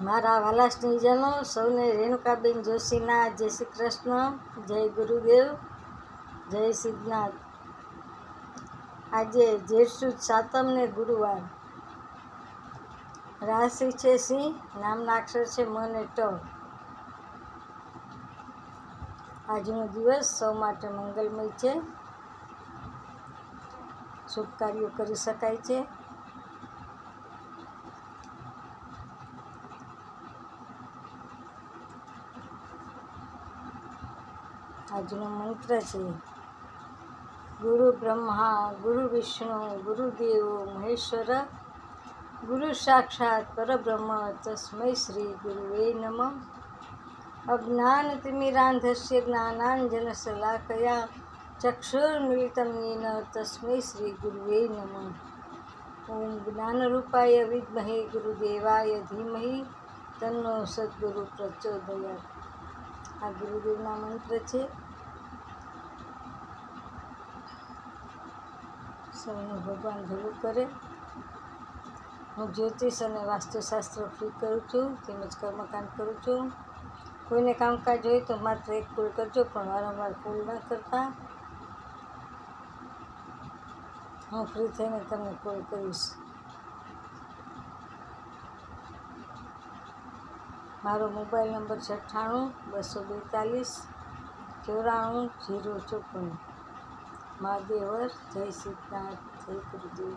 મારા વાલા સ્નેહીજનો, સૌને રેણુકાબેન જોશીના, જય શ્રી કૃષ્ણ, જય ગુરુદેવ, જય સિદ્ધનાથ આજે જેઠ સાતમને ગુરુવાર. રાશિ છે સિંહ, નામના અક્ષર છે મને ટ આજનો દિવસ સૌ માટે મંગલમય છે. શુભ કાર્યો કરી શકાય છે. આજનો મંત્ર છે, ગુરુ બ્રહ્મા, ગુરુ વિષ્ણુ ગુરુદેવ મહેશ્વર, ગુરુ સાક્ષાત પરબ્રહ્મ, તસ્મૈ શ્રી ગુરુવે નમ. અજ્ઞાનતિમિરાંધસ્ય જ્ઞાનાંજન શલાકયા ચક્ષુર્મિલિતમ યેન, તસ્મૈ શ્રી ગુરુવે નમ. ઓમ જ્ઞાનરૂપાય વિદ્મહે ગુરુદેવાય ધીમહિ, તન્નો સદ્ગુરુ પ્રચોદયાત. આ ગુરુદેવના મંત્ર છે. સૌનું ભગવાન ભલું કરે. હું જ્યોતિષ અને વાસ્તુશાસ્ત્ર ફ્રી કરું છું, તેમજ કર્મકાંડ કરું છું. કોઈને કામકાજ હોય તો માત્ર એક ફૂલ કરજો, પણ વારંવાર ફૂલ ન કરતા. હું ફ્રી થઈને તમને કોલ કરીશ. મારો મોબાઈલ નંબર છે અઠ્ઠાણું, બસો બેતાલીસ, ચોરાણું જીરો ચોપન. મહાદેવર, જય સિદ્ધનાથ જય ગુરુદેવ.